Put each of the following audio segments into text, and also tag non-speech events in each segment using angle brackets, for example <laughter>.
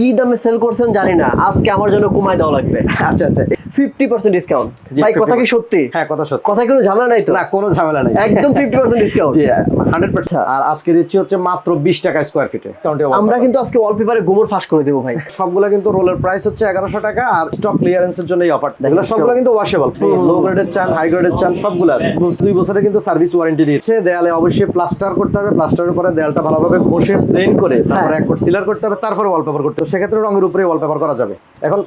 কি দামে সেল করছেন জানি না। আজকে আমার জন্য কমায় দেওয়া লাগবে। আচ্ছা আচ্ছা। ফিফটি পার্সেন্ট ডিসকাউন্ট ভাই কথা কি সত্যি? হ্যাঁ কথা সত্যি। কথা কোনো ঝামেলা নাই তো? না কোনো ঝামেলা নেই। একদম fifty percent discount hundred percent আর আজকে দিচ্ছি হচ্ছে মাত্র বিশ টাকা স্কোয়ার ফিটে আমরা কিন্তু আজকে ওয়ালপেপারে গোমর ফাঁস করে দেবো ভাই। সবগুলো কিন্তু রোলের প্রাইস হচ্ছে এগারোশো টাকা আর স্টক ক্লিয়ারেন্সের জন্য এই অফার এগুলো সবগুলো কিন্তু ওয়াশেবল লো গ্রেডের চান হাই গ্রেডের চান সবগুলো আছে। দুই বছরে কিন্তু সার্ভিস ওয়ারেন্টি দিচ্ছে। দেয়ালে অবশ্যই প্লাস্টার করতে হবে। প্লাস্টারের পরে দেয়ালটা ভালোভাবে ঘষে প্লেন করে তারপরে এক কোট সিলার করতে হবে তারপরে ওয়ালপেপার করতে হবে। সেক্ষেত্রে রঙের উপরে ওয়ালপেপার করা যাবে। এখন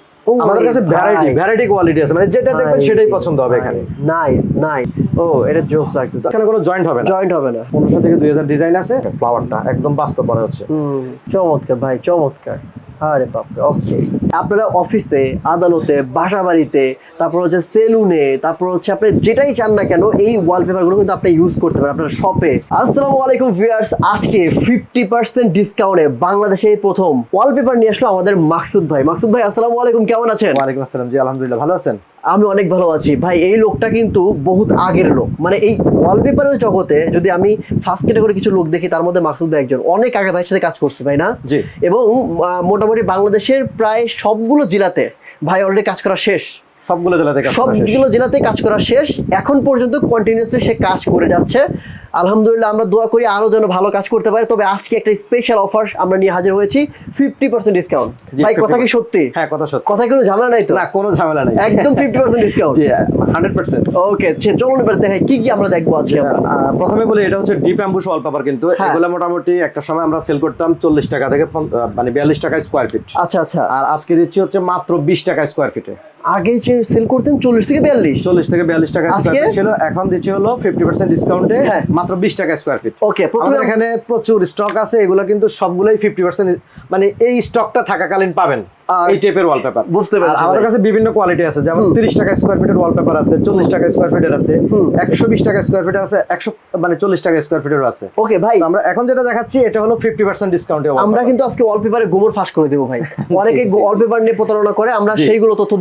আমাদের কাছে ভ্যারাইটি ভ্যারাইটি কোয়ালিটি আছে। মানে যেটা দেখবেন সেটাই পছন্দ হবে এখানে। নাইস নাইস ও এটা জোস লাগতেছে। এখানে কোনো জয়েন্ট হবে না। জয়েন্ট হবে না। 1500 থেকে দুই হাজার ডিজাইন আছে। ফ্লাওয়ারটা একদম বাস্তব মনে হচ্ছে। চমৎকার ভাই চমৎকার। আরে বাপরে, অস্থির। আপনারা অফিসে, আদালতে বাসা বাড়িতে তারপর হচ্ছে সেলুনে, তারপর হচ্ছে আপনি যেটাই চান না কেন, এই ওয়ালপেপারগুলো কিন্তু আপনি ইউজ করতে পারেন আপনার শপে আসসালামু আলাইকুম ভিউয়ার্স আজকে ফিফটি পার্সেন্ট ডিসকাউন্টে বাংলাদেশে প্রথম ওয়ালপেপার নিয়ে আসলো আমাদের মাকসুদ ভাই। মাকসুদ ভাই, আসসালামু আলাইকুম, কেমন আছেন? ওয়ালাইকুম আসসালাম জি, আলহামদুলিল্লাহ, ভালো আছেন? আমি অনেক ভালো আছি। ভাই এই লোকটা কিন্তু বহুত আগের লোক। মানে এই ওয়ালপেপারের জগতে যদি আমি ফার্স্ট ক্যাটাগরি কিছু লোক দেখি তার মধ্যে মাকসুদ ভাই একজন। অনেক আগে ভাইয়ের সাথে কাজ করছে ভাই না? এবং মোটামুটি বাংলাদেশের প্রায় সবগুলো জেলাতে ভাই অলরেডি কাজ করা শেষ। সবগুলো জেলা থেকে আপনারা শেষ। সবগুলো জেলাতে কাজ করা শেষ। এখন পর্যন্ত কন্টিনিউসলি সে কাজ করে যাচ্ছে। আলহামদুলিল্লাহ আমরা দোয়া করি আরও যেন ভালো কাজ করতে পারে। তবে আজকে একটা স্পেশাল অফার আমরা নিয়ে হাজির হয়েছি। ফিফটি পার্সেন্ট ডিসকাউন্ট ভাই কথা কি সত্যি? হ্যাঁ কথা সত্যি। কথা কোনো ঝামেলা নাই তো? না কোনো ঝামেলা নেই। একদম fifty percent discount hundred percent okay চলুন এবার দেখাই কি কি আমরা দেখব আজকে প্রথমে বলি এটা হচ্ছে ডিপ অ্যাম্বুশ ওয়ালপেপার কিন্তু হ্যাঁ। এগুলো মোটামুটি একটা সময় আমরা সেল করতাম চল্লিশ টাকা থেকে মানে বিয়াল্লিশ টাকা স্কোয়ার ফিট আচ্ছা আচ্ছা। আর আজকে দিচ্ছি হচ্ছে মাত্র বিশ টাকা স্কোয়ার ফিটে আগে যে সেল করতেন চল্লিশ থেকে বিয়াল্লিশ। চল্লিশ থেকে বিয়াল্লিশ টাকা ছিল এখন দিচ্ছি হলো ফিফটি পার্সেন্ট ডিসকাউন্টে। মাত্র বিশ টাকা স্কোয়ার ফিট ওকে প্রথমে এখানে প্রচুর স্টক আছে এগুলো কিন্তু সবগুলোই ফিফটি পার্সেন্ট মানে এই স্টকটা থাকাকালীন পাবেন। এই টাইপের ওয়ালপেপার বুঝতে পেরেছি আমাদের কাছে বিভিন্ন কোয়ালিটি আছে। যেমন তিরিশ টাকা স্কোয়ার ফিটের ওয়ালপেপার আছে চল্লিশ টাকা স্কোয়ার ফিটের আছে একশো বিশ টাকা স্কোয়ার ফিটের আছে একশো মানে চল্লিশ টাকা স্কোয়ার ফিটের আছে। ওকে ভাই। আমরা এখন যেটা দেখাচ্ছি এটা হলো ডিসকাউন্টে আমরা কিন্তু আজকে ওয়ালপেপারে গোমর ফাঁস করে দেবো ভাই। <laughs> অনেকে ওয়ালপেপার নিয়ে প্রতারণা করে আমরা সেইগুলো তথ্য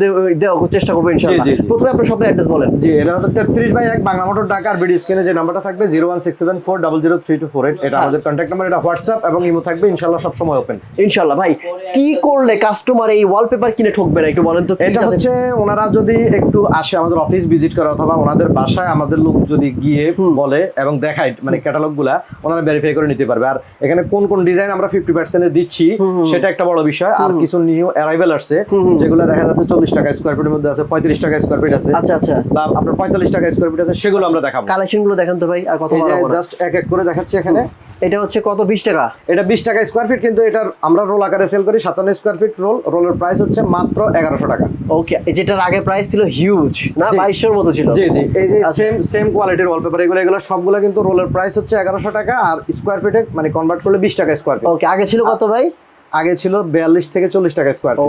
দেওয়ার চেষ্টা করব ইনশাআল্লাহ। প্রথমে আপনার শপের অ্যাড্রেস বলেন। জি এটা হলো তেত্রিশ বাই এক বাংলা মোটর ঢাকা আর স্ক্রিনে যে নাম্বারটা থাকবে zero one six seven four double zero three two four eight এটা আমাদের কন্ট্যাক্ট নাম্বার এটা হোয়াটসঅ্যাপ এবং ইমো থাকবে ইনশাল্লাহ সবসময় ওপেন ইনশাআল্লাহ ভাই। কি করলে কাস্টমার এই ওয়ালপেপার কিনে ঠকবে না একটু বলেন তো এটা হচ্ছে ওনারা যদি একটু আসে আমাদের অফিস ভিজিট করে অথবা ওনাদের বাসায় আমাদের লোক যদি গিয়ে বলে এবং দেখায় মানে ক্যাটালগগুলা ওনারা ভেরিফাই করে নিতে পারবে। আর এখানে কোন কোন ডিজাইন আমরা ফিফটি পার্সেন্টে দিচ্ছি সেটা একটা বড় বিষয়। আর কিছু নিউ অ্যারাইভেল আসছে যেগুলো দেখা যাচ্ছে চল্লিশ টাকা স্কোয়ার ফিটের মধ্যে আছে পঁয়ত্রিশ টাকা স্কোয়ার ফিট আছে। আচ্ছা আচ্ছা। বা আপনার পঁয়তাল্লিশ টাকা স্কোয়ার ফিট আছে সেগুলো আমরা দেখাবো। কালেকশনগুলো দেখেন তো ভাই আর কত বাড়াবো জাস্ট এক এক করে দেখাচ্ছি এখানে। এটা হচ্ছে কত? বিশ টাকা। এটা বিশ টাকা স্কোয়ার ফিট কিন্তু এটার আমরা রোল আকারে সেল করি সাতান্ন স্কোয়ার ফিট রোল রোলের প্রাইস হচ্ছে মাত্র এগারোশো টাকা। ওকে যেটার আগে প্রাইস ছিল হিউজ না জি। বাইশের মতো ছিল? জি জি। এই যে। সেম সেম কোয়ালিটির ওয়ালপেপার এগুলো এগুলো সবগুলো কিন্তু রোলের প্রাইস হচ্ছে এগারোশো টাকা আর স্কোয়ার ফিটে মানে কনভার্ট করলে বিশ টাকা স্কোয়ার ফিট ওকে আগে ছিল কত ভাই? আগে ছিল বিয়াল্লিশ থেকে চল্লিশ টাকা স্কোয়ার ও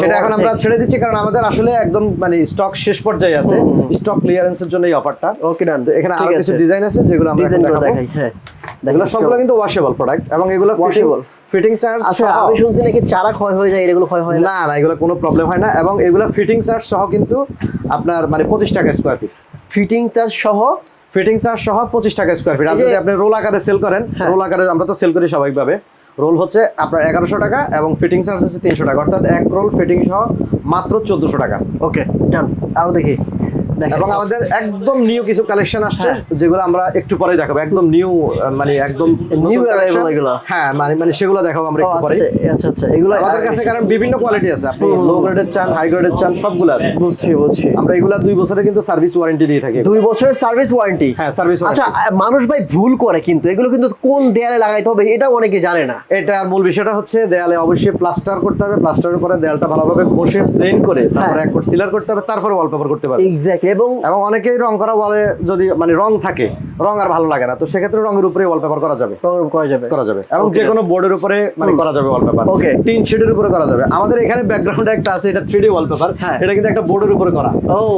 সেটা এখন আমরা ছেড়ে দিচ্ছি কারণ আমাদের আসলে একদম মানে স্টক শেষ পর্যায়ে আছে। স্টক ক্লিয়ারেন্সের জন্য এই অফারটা ওকে ডান তো এখানে আরও কিছু ডিজাইন আছে যেগুলো আমরা দেখাই হ্যাঁ। এগুলো সবগুলো কিন্তু ওয়াশেবল প্রোডাক্ট এবং এগুলো Washable। ফিটিং চার্জ আচ্ছা আমি শুনছি নাকি চারা ক্ষয় হয়ে যায় এগুলো ক্ষয় হয় না? না এগুলো কোনো প্রবলেম হয় না এবং এগুলো ফিটিং চার্জ সহ কিন্তু আপনার মানে পঁচিশ টাকা স্কোয়ার ফিট ফিটিং চার্জ সহ? ফিটিং চার্জ সহ পঁচিশ টাকা স্কোয়ার ফিট যে- যদি আপনি রোল আকারে সেল করেন হ্যাঁ। রোল আকারে আমরা তো সেল করি স্বাভাবিকভাবে। রোল হচ্ছে আপনার এগারোশো টাকা এবং ফিটিং চার্জ হচ্ছে তিনশো টাকা। অর্থাৎ এক রোল ফিটিং সহ মাত্র চোদ্দশো টাকা। ওকে ডান আরও দেখি। এবং আমাদের একদম নিউ কিছু কালেকশন আসছে হ্যাঁ। যেগুলো আমরা একটু পরে দেখাবো। একদম নিউ মানে একদম arrival collection। এগুলো? হ্যাঁ মানে মানে সেগুলো দেখাবো আমরা একটু আচ্ছা পরে আচ্ছা, আচ্ছা আচ্ছা এগুলো আমাদের কাছে কারণ বিভিন্ন কোয়ালিটি আছে। আপনি লো গ্রেডের চান হাই গ্রেডের চান সবগুলো আছে। বুঝছি বুঝছি। আমরা এগুলা দুই বছরে কিন্তু সার্ভিস ওয়ারেন্টি দিয়ে থাকি দুই বছরের সার্ভিস ওয়ারেন্টি হ্যাঁ সার্ভিস আচ্ছা মানুষ ভাই ভুল করে কিন্তু। এগুলো কিন্তু কোন দেয়ালে লাগাইতে হবে এটা অনেকে জানে না। এটা মূল বিষয়টা হচ্ছে দেয়ালে অবশ্যই প্লাস্টার করতে হবে। প্লাস্টারের পরে দেয়ালটা ভালোভাবে ঘষে প্লেন করে তারপরে এক কোট সিলার করতে হবে তারপরে ওয়ালপেপার করতে পারবে। এক্স্যাক্টলি এবং এবং অনেকেই রং করা বলে যদি মানে রং থাকে রং আর ভালো লাগে না তো সেক্ষেত্রে রঙের উপরে ওয়ালপেপার করা যাবে। করা যাবে। করা যাবে। এবং যে কোনো বোর্ডের উপরে মানে করা যাবে ওয়ালপেপার Okay. টিন শিটের উপরে করা যাবে। আমাদের এখানে ব্যাকগ্রাউন্ডে একটা আছে এটা থ্রি ডি ওয়ালপেপার। এটা কিন্তু একটা বোর্ডের উপরে করা।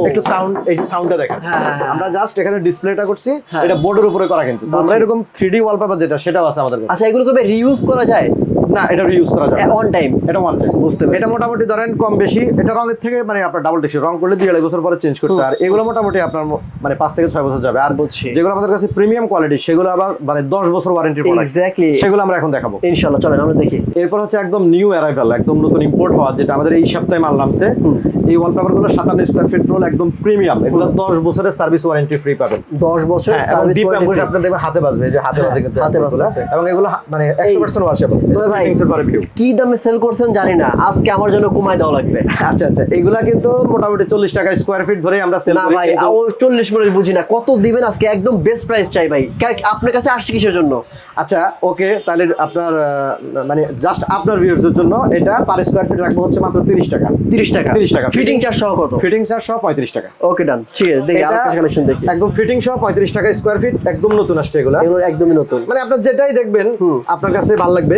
একটু সাউন্ড এই যে সাউন্ডটা দেখেন। হ্যাঁ, হ্যাঁ, হ্যাঁ। আমরা জাস্ট এখানে ডিসপ্লেটা করছি। এটা বোর্ডের উপরে করা কিন্তু। আমরা এরকম থ্রি ডি ওয়ালপেপার যেটা সেটাও আছে আমাদের আচ্ছা এগুলো কবে রিইউজ করা যায়? না এটা রিউজ করা যাবে অন টাইম এটা ওয়ান টাইম বুঝতে। এটা মোটামুটি ধরেন কম বেশি এটা রঙের থেকে মানে আপনার ডাবল টেক্সচার রং করলে দুই আড়াই বছর পরে চেঞ্জ করতে আর এগুলো মোটামুটি আপনার মানে পাঁচ থেকে ছয় বছর যাবে। আর বুঝছি। যেগুলো আমাদের কাছে প্রিমিয়াম কোয়ালিটি সেগুলো আবার মানে দশ বছর ওয়ারেন্টি প্রোডাক্ট এক্স্যাক্টলি সেগুলো আমরা এখন দেখাবো। ইনশাল্লাহ চলেন আমরা দেখি। এরপর হচ্ছে একদম নিউ অ্যারাইভাল একদম নতুন ইম্পোর্ট হওয়া যেটা আমাদের এই সপ্তাহে মাল নামছে। এই ওয়ালপেপারগুলো সাতান্ন স্কোয়ার ফিট রোল একদম প্রিমিয়াম এগুলো দশ বছরের সার্ভিস ওয়ারেন্টি ফ্রি পাবেন। দশ বছর হ্যাঁ, সার্ভিস anguish আপনার দেখবেন হাতে বাজবে যে হাতে বাজে কিন্তু হাতে এগুলো। এবং এগুলো মানে একশো পার্সেন্ট ওয়াশেবল ভাই কি দামে সেল করছেন জানি না। আজকে আমার জন্য কমায় দেওয়া লাগবে। আচ্ছা আচ্ছা এগুলা কিন্তু মোটামুটি চল্লিশ টাকা স্কোয়ার ফিট ধরে আমরা সেল না ভাই ও চল্লিশ মিনিট বুঝি না। কত দিবেন আজকে? একদম বেস্ট প্রাইস চাই ভাই। আপনার কাছে আসছে কিসের জন্য? আচ্ছা ওকে তাহলে আপনার মানে জাস্ট আপনার ভিউয়ার্সের জন্য এটা পার স্কোয়ার ফিট রাখব হচ্ছে মাত্র তিরিশ টাকা। তিরিশ টাকা? 30 টাকা। ফিটিং চার্জ সহ কত? ফিটিং চার্জ সহ পঁয়ত্রিশ টাকা। ওকে ডান ঠিক আছে দেখি আর এটা কালেকশন দেখি। একদম ফিটিং সহ পঁয়ত্রিশ টাকা স্কোয়ার ফিট একদম নতুন আসছে এগুলা। এগুলো একদমই নতুন। মানে আপনার যেটাই দেখবেন আপনার কাছে ভালো লাগবে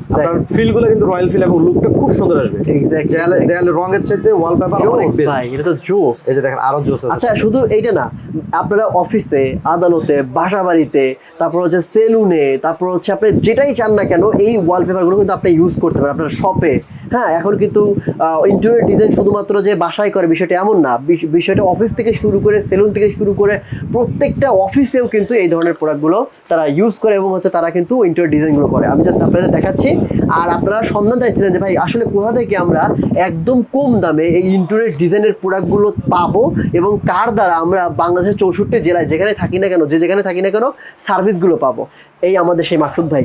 গুলো কিন্তু রয়্যাল ফিল এবং লুকটা খুব সুন্দর আসবে। Exactly. দেয়ালে দেয়ালে রঙের চাইতে ওয়ালপেপার অনেক বেস্ট ভাই এটা তো জোস এই যে দেখেন আরও জোস আছে। আচ্ছা শুধু এইটা না আপনারা অফিসে আদালতে বাসা বাড়িতে তারপর হচ্ছে সেলুনে তারপর হচ্ছে আপনি যেটাই চান না কেন এই ওয়ালপেপারগুলো কিন্তু আপনি ইউজ করতে পারেন আপনার শপে হ্যাঁ এখন কিন্তু ইন্টেরিয়র ডিজাইন শুধুমাত্র যে বাসায় করে বিষয়টা এমন না বিষ- বিষয়টা অফিস থেকে শুরু করে সেলুন থেকে শুরু করে প্রত্যেকটা অফিসেও কিন্তু এই ধরনের প্রোডাক্টগুলো তারা ইউজ করে এবং হচ্ছে তারা কিন্তু ইন্টেরিয়র ডিজাইনগুলো করে। আমি জাস্ট আপনাদের দেখাচ্ছি আর আপনারা সন্ধান চাইছিলেন যে ভাই আসলে কোথা থেকে আমরা একদম কম দামে এই ইন্টেরিয়র ডিজাইনের প্রোডাক্টগুলো পাবো এবং কার দ্বারা আমরা বাংলাদেশের চৌষট্টি জেলায় যেখানে থাকি না কেন যে যেখানে থাকি না কেন সার্ভিসগুলো পাবো। এই আমাদের সেই মাকসুদ ভাই।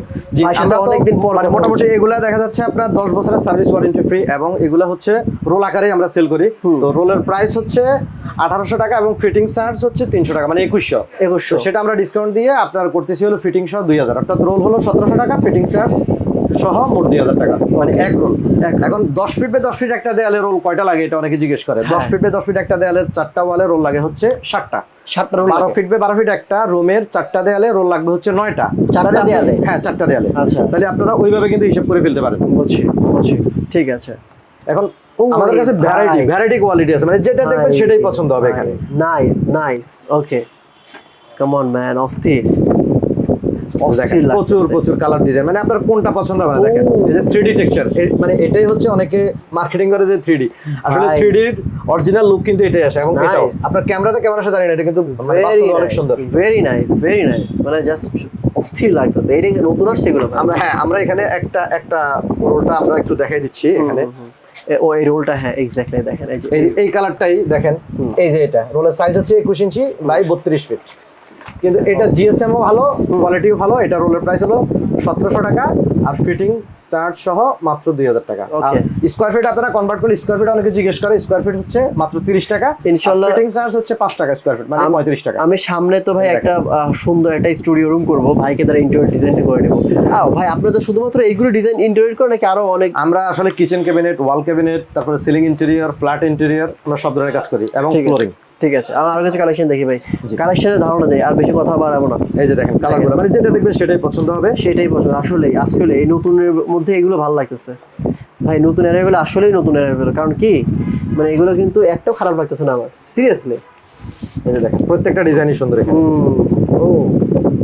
আমরা অনেকদিন পর মানে মোটামুটি। এগুলা দেখা যাচ্ছে আপনার দশ বছরের সার্ভিস ওয়ারেন্টি ফ্রি এবং এগুলা হচ্ছে রোল আকারে আমরা সেল করি। তো রোলের প্রাইস হচ্ছে আঠারোশো টাকা এবং ফিটিং চার্জ হচ্ছে তিনশো টাকা মানে একুশশো। একুশশো। সেটা আমরা ডিসকাউন্ট দিয়ে আপনার করতেছি হলো ফিটিং সহ দুই হাজার। অর্থাৎ রোল হলো সতেরোশো টাকা ফিটিং চার্জ সহ মোট দুই হাজার টাকা। মানে এক রোল এখন দশ ফিট বাই দশ ফিট একটা দেয়ালে রোল কয়টা লাগে এটা অনেকে জিজ্ঞেস করে। দশ হ্যাঁ। ফিট বাই দশ ফিট একটা দেয়ালের চারটা ওয়ালে রোল লাগে হচ্ছে ষাটটা সাতটা রোল বারো ফিট বাই বারো ফিট একটা রুমের চারটা দেয়ালে রোল লাগবে হচ্ছে নয়টা। চারটা দেয়ালে? হ্যাঁ চারটা দেয়ালে। আচ্ছা। তাহলে আপনারা ওইভাবে কিন্তু হিসাব করে ফেলতে পারেন। বুঝছি বুঝছি। ঠিক আছে। এখন আমাদের কাছে ভ্যারাইটি ভ্যারাইটি কোয়ালিটি আছে। মানে যেটা দেখবেন সেটাই পছন্দ হবে এখানে। Nice nice okay come on man অস্থির। প্রচুর প্রচুর কালার ডিজাইন মানে আপনার কোনটা পছন্দ হবে দেখেন। এই যে থ্রি ডি টেক্সচার মানে এটাই হচ্ছে অনেকে মার্কেটিং করে যে থ্রি ডি আসলে ভাই। থ্রি ডির অরিজিনাল লুক কিন্তু এটাই আসে। এবং এটাও। আপনার ক্যামেরাতে কেমন আসে জানি না এটা কিন্তু মানে অনেক সুন্দর। ভেরি নাইস ভেরি নাইস মানে জাস্ট অস্থির লাগতেছে। এটা নতুন আসছে এগুলো আমরা হ্যাঁ আমরা এখানে একটা একটা রোলটা আমরা একটু দেখাই দিচ্ছি এখানে। ও এই রোলটা হ্যাঁ এক্স্যাক্টলি দেখেন এই যে এই এই কালারটাই দেখেন। এই যে এটা। রোলের সাইজ হচ্ছে একুশ ইঞ্চি বাই বত্রিশ ফিট কিন্তু এটা জিএসএমও ভালো কোয়ালিটিও ভালো এটা রোলের প্রাইস হলো সতেরোশো টাকা আর ফিটিং চার্জ সহ মাত্র দুই হাজার টাকা. স্কোয়ার ফিট আপনারা কনভার্ট করলে স্কোয়ার ফিট অনেকে জিজ্ঞেস করে স্কোয়ার ফিট হচ্ছে মাত্র তিরিশ টাকা ইনশাল্লাহ- ফিটিং চার্জ হচ্ছে পাঁচ টাকা স্কোয়ার ফিট মানে পঁয়ত্রিশ টাকা। আমি সামনে তো ভাই একটা সুন্দর একটা স্টুডিও রুম করব ভাইকে দ্বারা ইন্টেরিয়র ডিজাইন করে নেব। আও ভাই আপনারা তো শুধুমাত্র এইগুলো ডিজাইন ইন্টেরিয়র করে নাকি আরও অনেক আমরা আসলে কিচেন ক্যাবিনেট ওয়াল ক্যাবিনেট তারপরে সিলিং ইন্টেরিয়র ফ্ল্যাট ইন্টেরিয়র আমরা সব ধরনের কাজ করি এবং ফ্লোরিং ঠিক আছে। আমার আরও কিছু কালেকশন দেখি ভাই। কালেকশনের ধারণা দেয় আর বেশি কথা বাড়াবো না। এই যে দেখেন কালারগুলো মানে যেটা দেখবেন সেটাই পছন্দ হবে। সেটাই পছন্দ আসলে আসলে এই নতুনের মধ্যে এগুলো ভালো লাগতেছে। ভাই নতুন এরাগুলো আসলেই নতুন এরাগুলো কারণ কি? মানে এগুলো কিন্তু একটাও খারাপ লাগতেছে না আমার সিরিয়াসলি এই যে দেখেন প্রত্যেকটা ডিজাইনই সুন্দর এখানে। ও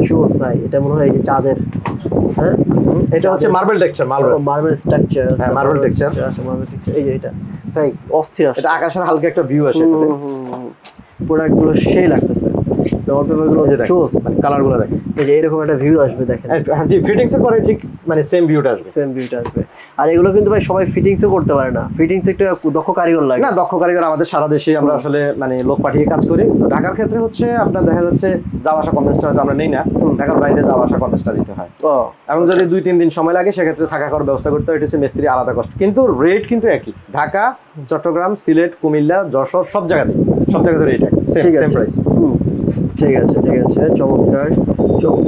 জোস ভাই এটা মনে হয় এই যে চাঁদের হ্যাঁ? এটা হচ্ছে marble texture marble marble structure হ্যাঁ, marble texture। আছে মার্বেল টেক্সচার এই যে এটা। ভাই অস্থির আসছে। এটা আকাশের হালকা একটা ভিউ আসে। প্রোডাক্টগুলো সেই লাগতেছে। ওয়ালপেপারগুলো মানে কালারগুলো দেখেন। এই যে এরকম একটা ভিউ আসবে দেখেন। হ্যাঁ জি ফিটিংস পরে ঠিক মানে সেম ভিউটা আসবে। সেম ভিউটা আসবে। আর এগুলো কিন্তু ভাই সবাই ফিটিংসও করতে পারে না। ফিটিংস একটু দক্ষ কারিগর লাগে। না দক্ষ কারিগর আমাদের সারা দেশে আমরা আসলে মানে লোক পাঠিয়ে কাজ করি। তো ঢাকার ক্ষেত্রে হচ্ছে আপনার দেখা যাচ্ছে যাওয়া আসা হয়তো আমরা নেই না। ঢাকার বাইরে যাওয়া আসা কনভেন্সটা দিতে হয়। ও। এবং যদি দুই তিন দিন সময় লাগে সেক্ষেত্রে থাকা খাওয়ার ব্যবস্থা করতে হয়। এটা হচ্ছে মিস্ত্রি আলাদা কষ্ট কিন্তু রেট কিন্তু একই। ঢাকা চট্টগ্রাম সিলেট কুমিল্লা যশোর সব জায়গাতে সব জায়গাতে রেট সেম প্রাইস ঠিক আছে ঠিক আছে চমৎকার।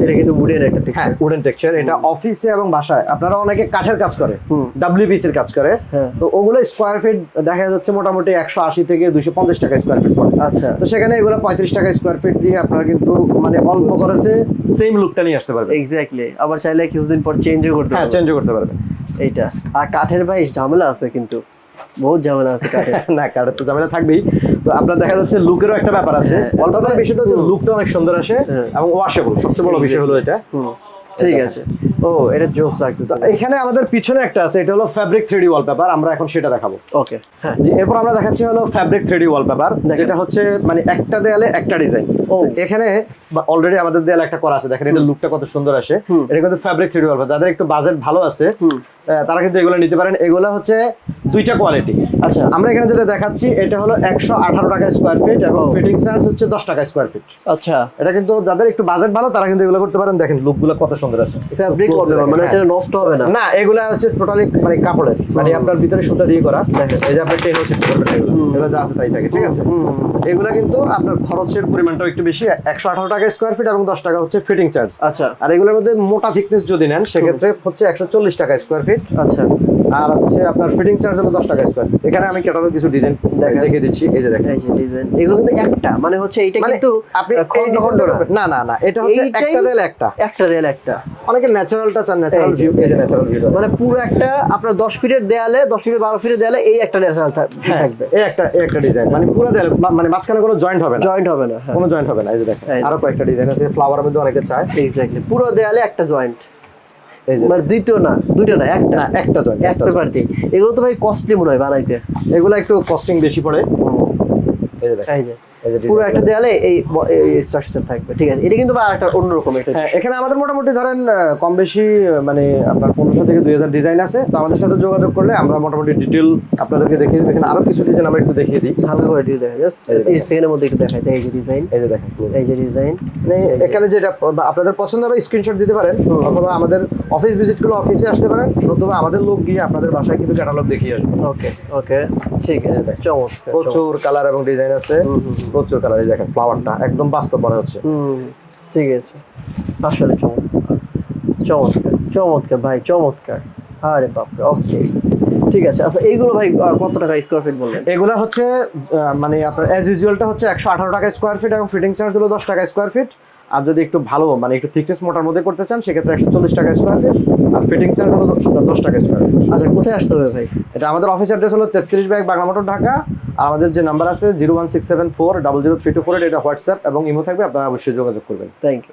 এটা কিন্তু উডেন একটা হ্যাঁ উডেন টেক্সচার এটা অফিসে এবং বাসায়। আপনারা অনেকে কাঠের কাজ করে। ডাব্লিউবিসির কাজ করে। হ্যাঁ। তো ওগুলো স্কোয়ার ফিট দেখা যাচ্ছে মোটামুটি একশো আশি থেকে দুশো পঞ্চাশ টাকা স্কোয়ার ফিট পড়ে। আচ্ছা। তো সেখানে এগুলো পঁয়ত্রিশ টাকা স্কোয়ার ফিট দিয়ে আপনারা কিন্তু মানে অল্প খরচে সেম লুকটা নিয়ে আসতে পারবেন। এক্স্যাক্টলি আবার চাইলে কিছুদিন পর চেঞ্জও করতে হ্যাঁ পারবে চেঞ্জও করতে পারবেন। এইটা। আর কাঠের ভাই ঝামেলা আছে কিন্তু। বহুত ঝামেলা আছে <laughs> না কাঠের তো ঝামেলা থাকবেই। তো আপনার দেখা যাচ্ছে লুকেরও একটা ব্যাপার আছে। হ্যাঁ, অল্প বিষয়টা হচ্ছে লুকটা অনেক সুন্দর আসে হ্যাঁ। এবং ওয়াশেবল সবচেয়ে বড় বিষয় হলো এটা। ঠিক আছে। ও এটা জোস লাগতেছে। এখানে আমাদের পিছনে একটা আছে এটা হলো ফ্যাব্রিক থ্রিডি ওয়ালপেপার আমরা এখন সেটা দেখাবো। ওকে হ্যাঁ। এরপর আমরা দেখাচ্ছি হলো ফ্যাব্রিক থ্রিডি ওয়ালপেপার। যেটা হচ্ছে মানে একটা দেয়ালে একটা ডিজাইন। ও। এখানে অলরেডি আমাদের দেয়ালে একটা করা আছে দেখেন এটা লুকটা কত সুন্দর আসে। এটা কিন্তু ফ্যাব্রিক থ্রিডি ওয়ালপেপার যাদের একটু বাজেট ভালো আছে তারা কিন্তু এগুলো নিতে পারেন। এগুলো হচ্ছে দুইটা কোয়ালিটি আচ্ছা আমরা এখানে যেটা দেখাচ্ছি এটা হলো একশো আঠারো টাকা স্কোয়ার ফিট এবং ফিটিং চার্জ হচ্ছে দশ টাকা স্কোয়ার ফিট আচ্ছা। এটা কিন্তু যাদের একটু বাজেট ভালো তারা কিন্তু এগুলো করতে পারেন। দেখেন লুকগুলো কত সুন্দর আছে। ফ্যাব্রিক মানে হ্যাঁ। নষ্ট হবে না। না এগুলা হচ্ছে টোটালি মানে কাপড়ের। মানে আপনার ভিতরে সুতা দিয়ে করা। এই যে আপনার টেন হচ্ছে এগুলো। যা আছে তাই থাকে ঠিক আছে? এগুলা কিন্তু আপনার খরচের পরিমাণটাও একটু বেশি। একশো আঠারো টাকা স্কোয়ার ফিট এবং দশ টাকা হচ্ছে ফিটিং চার্জ আচ্ছা। আর এগুলোর মধ্যে মোটা থিকনেস যদি নেন সেক্ষেত্রে হচ্ছে একশো চল্লিশ টাকা স্কোয়ার ফিট আচ্ছা। আর হচ্ছে আপনার ফিটিং চার্জ হলো দশ টাকা স্কোয়ার এখানে আমি ক্যাটালগ কিছু ডিজাইন। দেখে দিচ্ছি এই যে দেখেন। এই যে ডিজাইন এগুলো কিন্তু একটা মানে হচ্ছে এইটা মানে কিন্তু আপনি খন্ড খন্ড না। না না এটা হচ্ছে একটা দিলে একটা। একটা দেয়ালে একটা। অনেকে ন্যাচারালটা চান ন্যাচারাল ভিউ এই যে। ন্যাচারাল ভিউ মানে পুরো একটা আপনার দশ ফিটের দেয়ালে দশ ফিটের বারো ফিটের দেয়ালে এই একটা ন্যাচারাল থাকবে এই একটা এই একটা ডিজাইন মানে পুরো দেয়ালে মানে মাঝখানে কোনো জয়েন্ট হবে না। জয়েন্ট হবে না হ্যাঁ। কোনো জয়েন্ট হবে না এই যে দেখেন। আরও কয়েকটা ডিজাইন আছে ফ্লাওয়ারের মধ্যে অনেকে চায়। এক্স্যাক্টলি পুরো দেয়ালে একটা জয়েন্ট মানে দ্বিতীয় না দুইটা না একটা। একটা জয়েন্ট একটা পার্টি। এগুলো তো ভাই কস্টলি মনে হয় বানাইতে। এগুলো একটু কস্টিং বেশি পড়ে। এই যে। পুরো একটা দেয়ালে এই স্ট্রাকচার থাকবে ঠিক আছে? এটা কিন্তু আবার একটা অন্যরকম একটা হ্যাঁ এখানে আমাদের মোটামুটি ধরেন কম বেশি মানে আপনার পনেরোশো থেকে দুই হাজার ডিজাইন আছে। তো আমাদের সাথে যোগাযোগ করলে আমরা মোটামুটি ডিটেল আপনাদেরকে দেখিয়ে দিই এখানে আরও কিছু ডিজাইন আমরা একটু দেখিয়ে দিই। হালকা করে দিয়ে দেখা জাস্ট এই। সেকেন্ডের মধ্যে একটু দেখাই এই যে ডিজাইন এই যে দেখেন এই যে ডিজাইন মানে এখানে যেটা আপনাদের পছন্দ হবে স্ক্রিনশট দিতে পারেন অথবা আমাদের অফিস ভিজিট করলে অফিসে আসতে পারেন অথবা আমাদের লোক গিয়ে আপনাদের বাসায় কিন্তু ক্যাটালগ দেখিয়ে আসবে। ওকে ওকে ঠিক আছে। চমৎকার। প্রচুর কালার এবং ডিজাইন আছে। হুম, হুম। প্রচুর কালার এই দেখেন ফ্লাওয়ারটা একদম বাস্তব মনে হচ্ছে। ঠিক আছে। আসলে চমৎকার। চমৎকার চমৎকার ভাই চমৎকার। আরে বাপরে অস্থির। ঠিক আছে আচ্ছা এইগুলো ভাই কত টাকা স্কোয়ার ফিট বললেন? এগুলো হচ্ছে মানে আপনার অ্যাজ ইউজুয়ালটা হচ্ছে একশো আঠারো টাকা স্কোয়ার ফিট এবং ফিটিং চার্জ হলো দশ টাকা স্কোয়ার ফিট আর যদি একটু ভালো মানে একটু থিকনেস মোটার মধ্যে করতে চান সেক্ষেত্রে একশো চল্লিশ টাকা স্কোয়ার ফিট আর ফিটিং চার্জ হলো দশ টাকা স্কোয়ার ফিট আচ্ছা কোথায় আসতে হবে ভাই? এটা আমাদের অফিস অ্যাড্রেস হলো তেত্রিশ ব্যাগ বাংলা মোটর ঢাকা আর আমাদের যে নাম্বার আছে zero one six seven four double zero three two four এটা হোয়াটসঅ্যাপ এবং ইমো থাকবে আপনারা অবশ্যই যোগাযোগ করবেন। Thank you